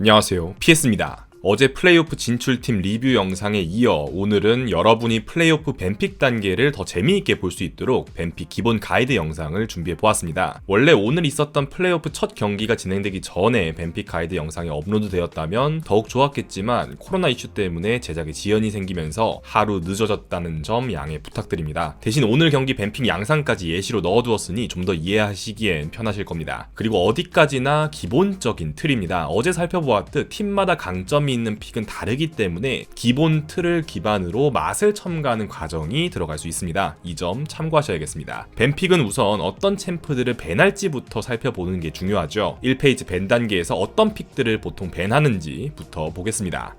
안녕하세요. PS입니다. 어제 플레이오프 진출팀 리뷰 영상에 이어 오늘은 여러분이 플레이오프 벤픽 단계를 더 재미있게 볼 수 있도록 벤픽 기본 가이드 영상을 준비해 보았습니다. 원래 오늘 있었던 플레이오프 첫 경기가 진행되기 전에 벤픽 가이드 영상이 업로드되었다면 더욱 좋았겠지만 코로나 이슈 때문에 제작에 지연이 생기면서 하루 늦어졌다는 점 양해 부탁드립니다. 대신 오늘 경기 뱀픽 양상까지 예시로 넣어두었으니 좀 더 이해하시기엔 편하실 겁니다. 그리고 어디까지나 기본적인 틀입니다. 어제 살펴보았듯 팀마다 강점이 있는 픽은 다르기 때문에 기본 틀을 기반으로 맛을 첨가하는 과정이 들어갈 수 있습니다. 이 점 참고하셔야겠습니다. 뱀픽은 우선 어떤 챔프들을 밴할지부터 살펴보는 게 중요하죠. 1페이지 밴 단계에서 어떤 픽들을 보통 밴하는지부터 보겠습니다.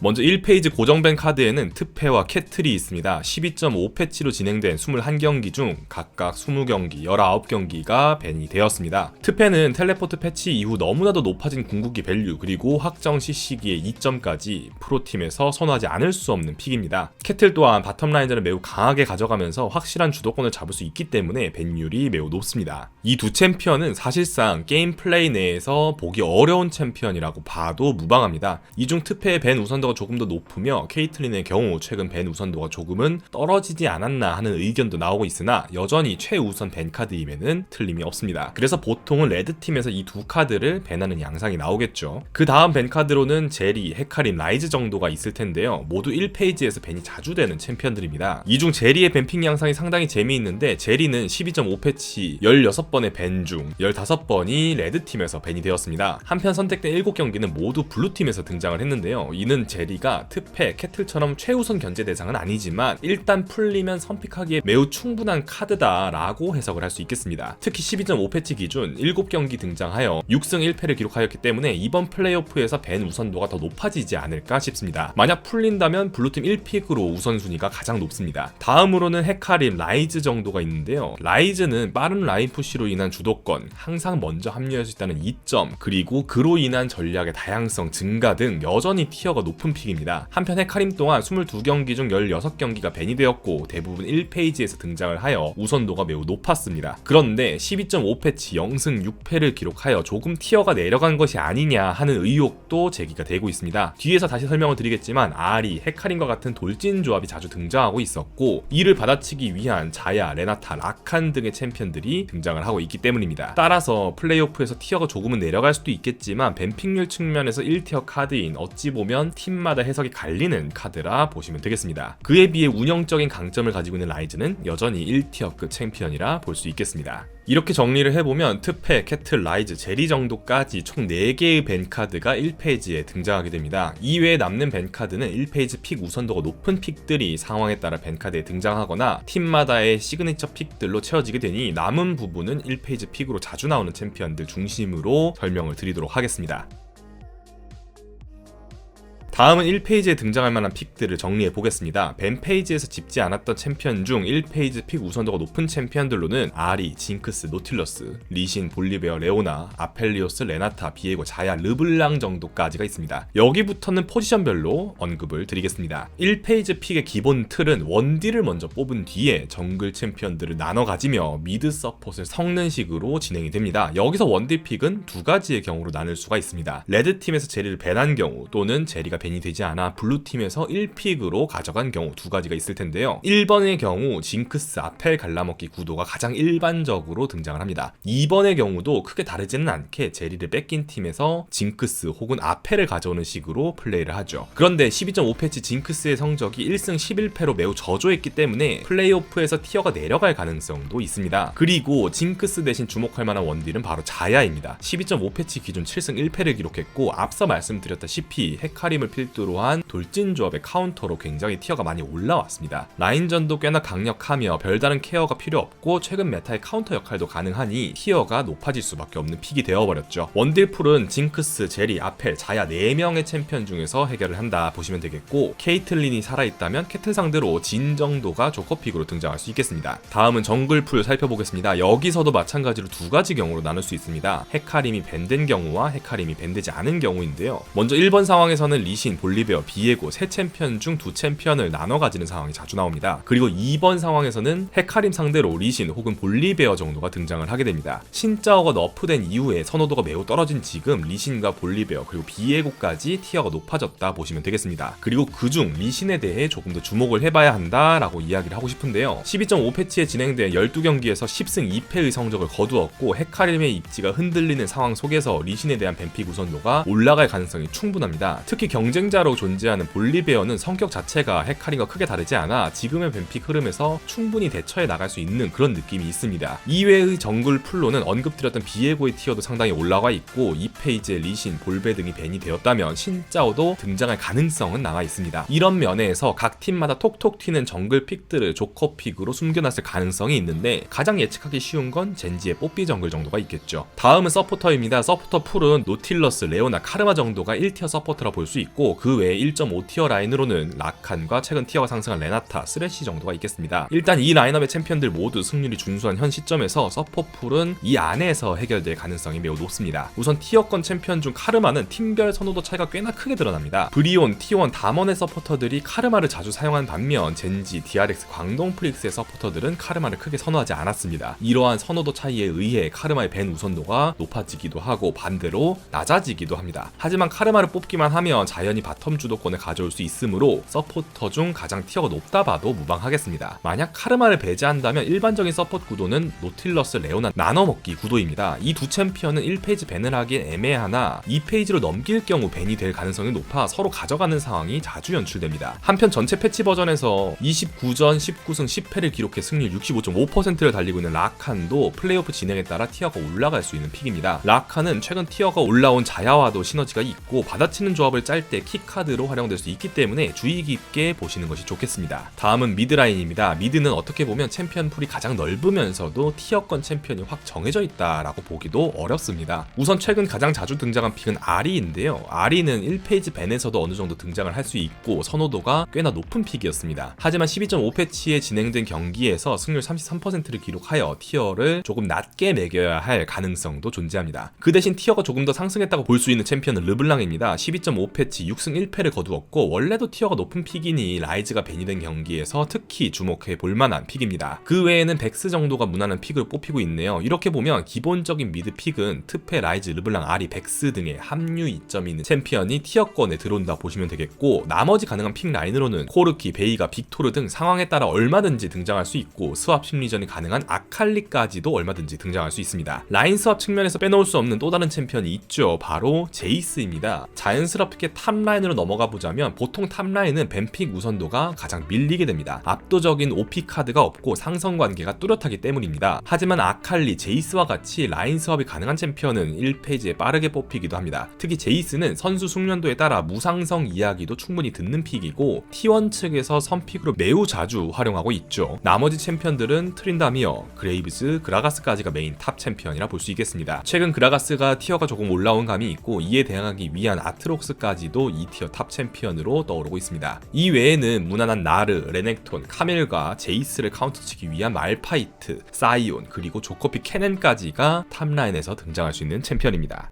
먼저 1페이지 고정밴 카드에는 특패와 캐틀이 있습니다. 12.5 패치로 진행된 21경기 중 각각 20경기, 19경기가 밴이 되었습니다. 특패는 텔레포트 패치 이후 너무나도 높아진 궁극기 밸류 그리고 확정 CC기의 2점까지 프로팀에서 선호하지 않을 수 없는 픽입니다. 캐틀 또한 바텀 라인전을 매우 강하게 가져가면서 확실한 주도권을 잡을 수 있기 때문에 밴율이 매우 높습니다. 이 두 챔피언은 사실상 게임 플레이 내에서 보기 어려운 챔피언이라고 봐도 무방합니다. 이 중 특패의 밴 우선 도가 조금 더 높으며 케이틀린의 경우 최근 밴 우선도가 조금은 떨어지지 않았나 하는 의견도 나오고 있으나 여전히 최우선 밴 카드임에는 틀림이 없습니다. 그래서 보통은 레드팀에서 이 두 카드를 밴하는 양상이 나오겠죠. 그 다음 밴 카드로는 제리, 헤카림, 라이즈 정도가 있을 텐데요. 모두 1페이지에서 밴이 자주 되는 챔피언들입니다. 이 중 제리의 밴핑 양상이 상당히 재미있는데 제리는 12.5 패치 16번의 밴중 15번이 레드팀에서 밴이 되었습니다. 한편 선택된 7경기는 모두 블루팀에서 등장을 했는데요. 이는 제리가 특패, 캐틀처럼 최우선 견제 대상은 아니지만 일단 풀리면 선픽하기에 매우 충분한 카드다라고 해석을 할 수 있겠습니다. 특히 12.5 패치 기준 7경기 등장하여 6승 1패를 기록하였기 때문에 이번 플레이오프에서 밴 우선도가 더 높아지지 않을까 싶습니다. 만약 풀린다면 블루팀 1픽으로 우선순위가 가장 높습니다. 다음으로는 헤카림, 라이즈 정도가 있는데요. 라이즈는 빠른 라인 푸시로 인한 주도권, 항상 먼저 합류할 수 있다는 이점, 그리고 그로 인한 전략의 다양성 증가 등 여전히 티어가 높은 픽입니다. 한편 헤카림 또한 22경기 중 16경기가 밴이 되었고 대부분 1페이지에서 등장을 하여 우선도가 매우 높았습니다. 그런데 12.5 패치 0승 6패를 기록하여 조금 티어가 내려간 것이 아니냐 하는 의혹도 제기가 되고 있습니다. 뒤에서 다시 설명을 드리겠지만 아리, 헤카림과 같은 돌진 조합이 자주 등장하고 있었고 이를 받아치기 위한 자야, 레나타, 라칸 등의 챔피언들이 등장을 하고 있기 때문입니다. 따라서 플레이오프에서 티어가 조금은 내려갈 수도 있겠지만 뱀픽률 측면에서 1티어 카드인 어찌 보면 팀 마다 해석이 갈리는 카드라 보시면 되겠습니다. 그에 비해 운영적인 강점을 가지고 있는 라이즈는 여전히 1티어급 챔피언이라 볼 수 있겠습니다. 이렇게 정리를 해보면 특패, 캐틀, 라이즈, 제리 정도까지 총 4개의 밴카드가 1페이지에 등장하게 됩니다. 이외에 남는 밴카드는 1페이지 픽 우선도가 높은 픽들이 상황에 따라 밴카드에 등장하거나 팀마다의 시그니처 픽들로 채워지게 되니 남은 부분은 1페이지 픽으로 자주 나오는 챔피언들 중심으로 설명을 드리도록 하겠습니다. 다음은 1페이지에 등장할 만한 픽들을 정리해 보겠습니다. 벤 페이지에서 짚지 않았던 챔피언 중 1페이지 픽 우선도가 높은 챔피언들로는 아리, 징크스, 노틸러스, 리신, 볼리베어, 레오나, 아펠리오스, 레나타, 비에고, 자야, 르블랑 정도까지가 있습니다. 여기부터는 포지션별로 언급을 드리겠습니다. 1페이지 픽의 기본 틀은 원딜을 먼저 뽑은 뒤에 정글 챔피언들을 나눠 가지며 미드 서폿을 섞는 식으로 진행이 됩니다. 여기서 원딜 픽은 두 가지의 경우로 나눌 수가 있습니다. 레드 팀에서 제리를 밴한 경우 또는 제리가 벤이 되지 않아 블루팀에서 1픽으로 가져간 경우 두 가지가 있을 텐데요. 1번의 경우 징크스 아펠 갈라먹기 구도가 가장 일반적으로 등장을 합니다. 2번의 경우도 크게 다르지는 않게 제리를 뺏긴 팀에서 징크스 혹은 아펠을 가져오는 식으로 플레이를 하죠. 그런데 12.5 패치 징크스의 성적이 1승 11패로 매우 저조했기 때문에 플레이오프에서 티어가 내려갈 가능성도 있습니다. 그리고 징크스 대신 주목할 만한 원딜은 바로 자야입니다. 12.5 패치 기준 7승 1패를 기록했고 앞서 말씀드렸다시피 헤카림을 필두로 한 돌진 조합의 카운터로 굉장히 티어가 많이 올라왔습니다. 라인전도 꽤나 강력하며 별다른 케어가 필요 없고 최근 메타의 카운터 역할도 가능하니 티어가 높아질 수밖에 없는 픽이 되어버렸죠. 원딜풀은 징크스, 제리, 아펠, 자야 4명의 챔피언 중에서 해결을 한다 보시면 되겠고 케이틀린이 살아있다면 캐틀 상대로 진 정도가 조커픽으로 등장할 수 있겠습니다. 다음은 정글풀 살펴보겠습니다. 여기서도 마찬가지로 두 가지 경우로 나눌 수 있습니다. 헤카림이 밴된 경우와 헤카림이 밴되지 않은 경우인데요. 먼저 1번 상황에서는 리시 리신, 볼리베어, 비에고 세 챔피언 중 두 챔피언을 나눠 가지는 상황이 자주 나옵니다. 그리고 이번 상황에서는 헤카림 상대로 리신 혹은 볼리베어 정도가 등장을 하게 됩니다. 신짜오가 너프된 이후에 선호도가 매우 떨어진 지금 리신과 볼리베어 그리고 비에고까지 티어가 높아졌다 보시면 되겠습니다. 그리고 그중 리신에 대해 조금 더 주목을 해봐야 한다라고 이야기를 하고 싶은데요. 12.5 패치에 진행된 12경기에서 10승 2패의 성적을 거두었고 헤카림의 입지가 흔들리는 상황 속에서 리신에 대한 뱀픽 우선도가 올라갈 가능성이 충분합니다. 특히 경 쟁자로 존재하는 볼리베어는 성격 자체가 헤카림과 크게 다르지 않아 지금의 뱀픽 흐름에서 충분히 대처해 나갈 수 있는 그런 느낌이 있습니다. 이외의 정글 풀로는 언급드렸던 비에고의 티어도 상당히 올라와 있고 이 페이지에 리신, 볼베 등이 밴이 되었다면 신짜오도 등장할 가능성은 남아 있습니다. 이런 면에서 각 팀마다 톡톡 튀는 정글 픽들을 조커 픽으로 숨겨놨을 가능성이 있는데 가장 예측하기 쉬운 건 젠지의 뽀삐 정글 정도가 있겠죠. 다음은 서포터입니다. 서포터 풀은 노틸러스, 레오나, 카르마 정도가 1티어 서포터라 볼 수 있고 그 외에 1.5티어 라인으로는 라칸과 최근 티어가 상승한 레나타, 쓰레쉬 정도가 있겠습니다. 일단 이 라인업의 챔피언들 모두 승률이 준수한 현 시점에서 서포 풀은 이 안에서 해결될 가능성이 매우 높습니다. 우선 티어권 챔피언 중 카르마는 팀별 선호도 차이가 꽤나 크게 드러납니다. 브리온, T1, 담원의 서포터들이 카르마를 자주 사용한 반면 젠지, DRX, 광동 프릭스의 서포터들은 카르마를 크게 선호하지 않았습니다. 이러한 선호도 차이에 의해 카르마의 밴 우선도가 높아지기도 하고 반대로 낮아지기도 합니다. 하지만 카르마를 뽑기만 하면 자연 히 바텀 주도권을 가져올 수 있으므로 서포터 중 가장 티어가 높다 봐도 무방하겠습니다. 만약 카르마를 배제한다면 일반적인 서포트 구도는 노틸러스, 레오나 나눠먹기 구도입니다. 이 두 챔피언은 1페이지 밴을 하기엔 애매하나 2페이지로 넘길 경우 밴이 될 가능성이 높아 서로 가져가는 상황이 자주 연출됩니다. 한편 전체 패치 버전에서 29전 19승 10패를 기록해 승률 65.5%를 달리고 있는 라칸도 플레이오프 진행에 따라 티어가 올라갈 수 있는 픽입니다. 라칸은 최근 티어가 올라온 자야와도 시너지가 있고 받아치는 조합을 짤 때 키카드로 활용될 수 있기 때문에 주의 깊게 보시는 것이 좋겠습니다. 다음은 미드라인입니다. 미드는 어떻게 보면 챔피언 풀이 가장 넓으면서도 티어권 챔피언이 확 정해져 있다라고 보기도 어렵습니다. 우선 최근 가장 자주 등장한 픽은 아리인데요. 아리는 1페이지 밴에서도 어느 정도 등장을 할 수 있고 선호도가 꽤나 높은 픽이었습니다. 하지만 12.5 패치에 진행된 경기에서 승률 33%를 기록하여 티어를 조금 낮게 매겨야 할 가능성도 존재합니다. 그 대신 티어가 조금 더 상승했다고 볼 수 있는 챔피언은 르블랑입니다. 12.5 패치 6승 1패를 거두었고 원래도 티어가 높은 픽이니 라이즈가 밴이 된 경기에서 특히 주목해 볼 만한 픽입니다. 그 외에는 백스 정도가 무난한 픽으로 뽑히고 있네요. 이렇게 보면 기본적인 미드 픽은 트페, 라이즈, 르블랑, 아리, 백스 등의 합류 이점이 있는 챔피언이 티어권에 들어온다 보시면 되겠고 나머지 가능한 픽 라인으로는 코르키, 베이가, 빅토르 등 상황에 따라 얼마든지 등장할 수 있고 스왑 심리전이 가능한 아칼리까지도 얼마든지 등장할 수 있습니다. 라인 스왑 측면에서 빼놓을 수 없는 또 다른 챔피언이 있죠. 바로 제이스입니다. 자연스럽게 탑 라인으로 넘어가 보자면 보통 탑라인은 뱀픽 우선도가 가장 밀리게 됩니다. 압도적인 OP 카드가 없고 상성 관계가 뚜렷하기 때문입니다. 하지만 아칼리, 제이스와 같이 라인 스왑이 가능한 챔피언은 1페이지에 빠르게 뽑히기도 합니다. 특히 제이스는 선수 숙련도에 따라 무상성 이야기도 충분히 듣는 픽이고 T1 측에서 선픽으로 매우 자주 활용하고 있죠. 나머지 챔피언들은 트린다미어, 그레이브즈, 그라가스까지가 메인 탑 챔피언이라 볼 수 있겠습니다. 최근 그라가스가 티어가 조금 올라온 감이 있고 이에 대항하기 위한 아트록스까지도 2티어 탑 챔피언으로 떠오르고 있습니다. 이 외에는 무난한 나르, 레넥톤, 카멜과 제이스를 카운터치기 위한 말파이트, 사이온, 그리고 조코피 캐넨까지가 탑라인에서 등장할 수 있는 챔피언입니다.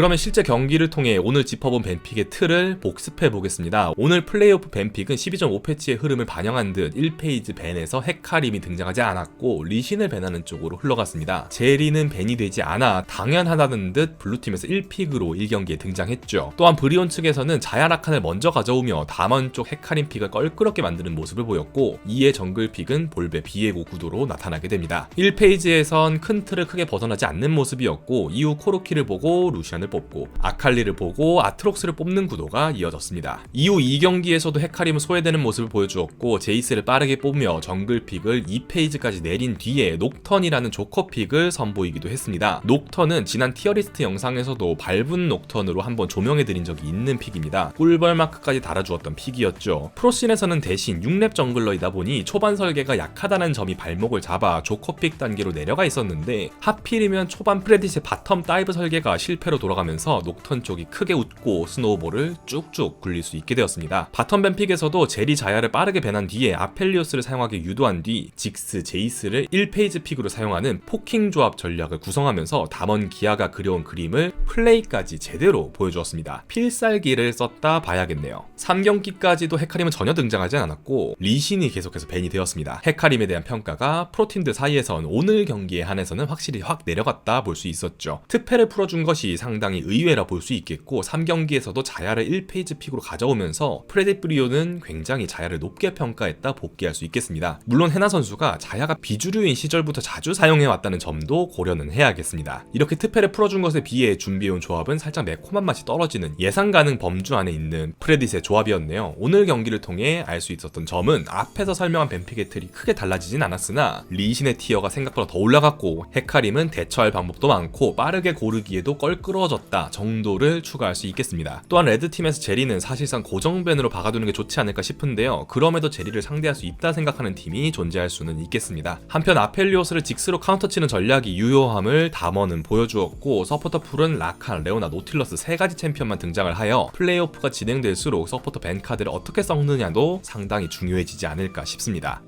그러면 실제 경기를 통해 오늘 짚어본 벤픽의 틀을 복습해 보겠습니다. 오늘 플레이오프 벤픽은 12.5 패치의 흐름을 반영한 듯 1페이지 벤에서 헤카림이 등장하지 않았고 리신을 벤하는 쪽으로 흘러갔습니다. 제리는 벤이 되지 않아 당연하다는 듯 블루팀에서 1픽으로 1경기에 등장했죠. 또한 브리온 측에서는 자야라칸을 먼저 가져오며 담원 쪽 헤카림 픽을 껄끄럽게 만드는 모습을 보였고 이에 정글 픽은 볼베 비에고 구도로 나타나게 됩니다. 1페이지에선 큰 틀을 크게 벗어나지 않는 모습이었고 이후 코르키를 보고 루시안을 뽑고 아칼리를 보고 아트록스를 뽑는 구도가 이어졌습니다. 이후 2경기에서도 헤카림은 소외되는 모습을 보여주었고 제이스를 빠르게 뽑으며 정글 픽을 2페이지까지 내린 뒤에 녹턴이라는 조커 픽을 선보이기도 했습니다. 녹턴은 지난 티어리스트 영상에서도 밟은 녹턴으로 한번 조명해드린 적이 있는 픽입니다. 꿀벌 마크까지 달아주었던 픽이었죠. 프로씬에서는 대신 6렙 정글러이다 보니 초반 설계가 약하다는 점이 발목을 잡아 조커 픽 단계로 내려가 있었는데 하필이면 초반 프레딧의 바텀 다이브 설계가 실패로 돌아 돌아가면서 녹턴 쪽이 크게 웃고 스노우볼을 쭉쭉 굴릴 수 있게 되었습니다. 바텀 뱀픽에서도 제리 자야를 빠르게 배난 뒤에 아펠리오스를 사용하기 유도한 뒤 직스, 제이스를 1페이지 픽으로 사용하는 포킹 조합 전략을 구성하면서 담원 기아가 그려온 그림을 플레이까지 제대로 보여주었습니다. 필살기를 썼다 봐야겠네요. 3경기까지도 헤카림은 전혀 등장하지 않았고 리신이 계속해서 밴이 되었습니다. 헤카림에 대한 평가가 프로팀들 사이에선 오늘 경기에 한해서는 확실히 확 내려갔다 볼 수 있었죠. 특패를 풀어준 것이 상 당히 의외라 볼 수 있겠고 3경기에서도 자야를 1페이지 픽으로 가져오면서 프레디 프리오는 굉장히 자야를 높게 평가했다 복귀할 수 있겠습니다. 물론 해나 선수가 자야가 비주류인 시절부터 자주 사용해왔다는 점도 고려는 해야겠습니다. 이렇게 특패를 풀어준 것에 비해 준비해온 조합은 살짝 매콤한 맛이 떨어지는 예상 가능 범주 안에 있는 프레딧의 조합이었네요. 오늘 경기를 통해 알 수 있었던 점은 앞에서 설명한 뱀픽의 틀이 크게 달라지진 않았으나 리신의 티어가 생각보다 더 올라갔고 헤카림은 대처할 방법도 많고 빠르게 고르기에도 껄끄러워 졌다 정도를 추가할 수 있겠습니다. 또한 레드팀에서 제리는 사실상 고정밴으로 박아두는 게 좋지 않을까 싶은데요. 그럼에도 제리를 상대할 수 있다 생각하는 팀이 존재할 수는 있겠습니다. 한편 아펠리오스를 직스로 카운터치는 전략이 유효함을 담원은 보여주었고 서포터 풀은 라칸, 레오나, 노틸러스 세 가지 챔피언만 등장을 하여 플레이오프가 진행될수록 서포터 밴 카드를 어떻게 썩느냐도 상당히 중요해지지 않을까 싶습니다.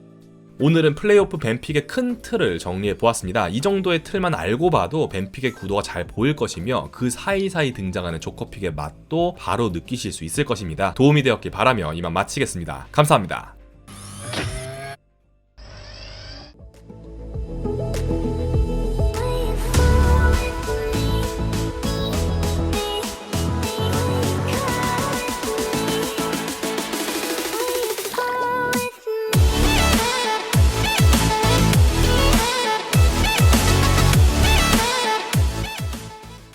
오늘은 플레이오프 뱀픽의 큰 틀을 정리해 보았습니다. 이 정도의 틀만 알고 봐도 뱀픽의 구도가 잘 보일 것이며 그 사이사이 등장하는 조커픽의 맛도 바로 느끼실 수 있을 것입니다. 도움이 되었길 바라며 이만 마치겠습니다. 감사합니다.